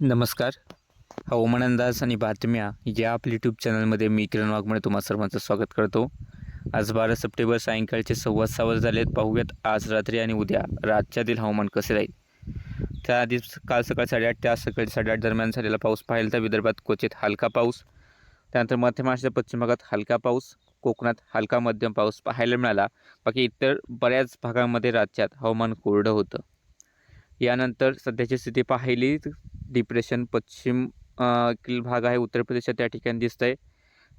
नमस्कार. हवामान अंदाज आणि बातम्या या आपल्या यूट्यूब चॅनलमध्ये मी किरण वाघमळे तुम्हा सर्वांचं स्वागत करतो. आज बारा सप्टेंबर सायंकाळचे सव्वा सहा वाजले झालेत. पाहूयात आज रात्री आणि उद्या राज्यातील हवामान कसे राहील. त्याआधी काल सकाळी साडेआठ ते आज सकाळी साडेआठ दरम्यान झालेला पाऊस पाहिला तर विदर्भात क्वचित हलका पाऊस. त्यानंतर मध्य महाराष्ट्राच्या पश्चिम भागात हलका पाऊस. कोकणात हलका मध्यम पाऊस पाहायला मिळाला. बाकी इतर बऱ्याच भागांमध्ये राज्यात हवामान कोरडं होतं. यानंतर सध्याची स्थिती पाहिली डिप्रेशन पश्चिम किल कील भाग आहे उत्तर प्रदेशात त्या ठिकाणी दिसत आहे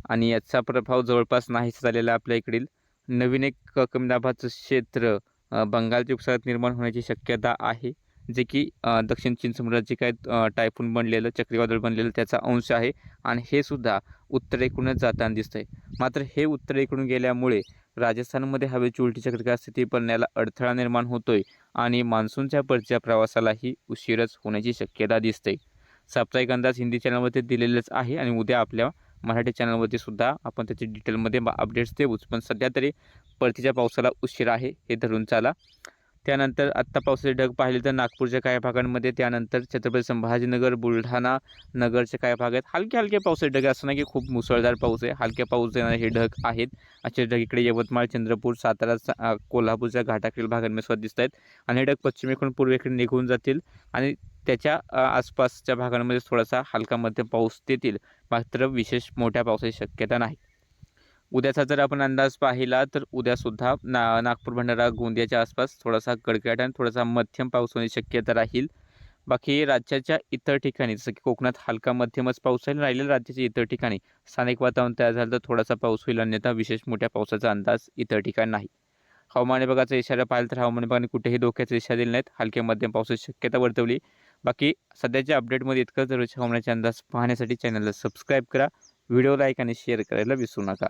आणि याचा प्रभाव जवळपास नाहीसा झालेला आपल्या इकडील. नवीन एक कमी दाबाचं क्षेत्र बंगालच्या उपसागरात निर्माण होण्याची शक्यता आहे. जे की दक्षिण चीन समुद्रात जे काय टायफून बनलेलं चक्रीवादळ बनलेलं त्याचा अंश आहे. आणि हे सुद्धा उत्तरेकडूनच जाताना दिसतंय. मात्र हे उत्तरेकडून गेल्यामुळे राजस्थानमध्ये हवेची उलटी चक्रिका स्थिती बनण्याला अडथळा निर्माण होतोय. आणि मान्सूनच्या परच्या प्रवासालाही उशीरच होण्याची शक्यता दिसते. साप्ताहिक अंदाज हिंदी चॅनलवरती दिलेलेच आहे आणि उद्या आपल्या मराठी चॅनलवरती सुद्धा आपण त्याचे डिटेलमध्ये अपडेट्स देऊच. पण सध्या तरी परतीच्या पावसाला उशीर आहे हे धरून चाला. त्यानंतर आत्ता पावसाचे ढग पाहिले तर नागपूरच्या काही भागांमध्ये त्यानंतर छत्रपती संभाजीनगर बुलढाणा नगरच्या काही भागात हलके हलके पावसाचे ढग. असं नाही की खूप मुसळधार पाऊस आहे. हलके पाऊस येणारे हे ढग आहेत. असे ढग इकडे यवतमाळ चंद्रपूर सातारा कोल्हापूरच्या घाटाकडील भागांमध्ये सुद्धा दिसत आहेत. आणि हे ढग पश्चिमेकडून पूर्वेकडे निघून जातील आणि त्याच्या आसपासच्या भागांमध्ये थोडासा हलका मध्यम पाऊस देतील. मात्र विशेष मोठ्या पावसाची शक्यता नाही. उद्याचा जर आपण अंदाज पाहिला तर उद्यासुद्धा ना नागपूर भंडारा गोंदियाच्या आसपास थोडासा गडगडाट आणि थोडासा मध्यम पाऊस होण्याची शक्यता राहील. बाकी राज्याच्या इतर ठिकाणी जसं की कोकणात हलका मध्यमच पाऊस राहील. राहिलेल्या राज्याच्या इतर ठिकाणी स्थानिक वातावरण तयार झालं तर थोडासा पाऊस होईल. अन्यथा विशेष मोठ्या पावसाचा अंदाज इतर ठिकाणी नाही. हवामान विभागाचा इशारा पाहिला तर हवामान विभागाने कुठेही धोक्याचा इशारा दिले नाहीत. हलक्या मध्यम पावसाची शक्यता वर्तवली. बाकी सध्याच्या अपडेटमध्ये इतकं दररोजच्या हवामानाचे अंदाज पाहण्यासाठी चॅनलला सबस्क्राईब करा. व्हिडिओ लाईक आणि शेअर करायला विसरू नका.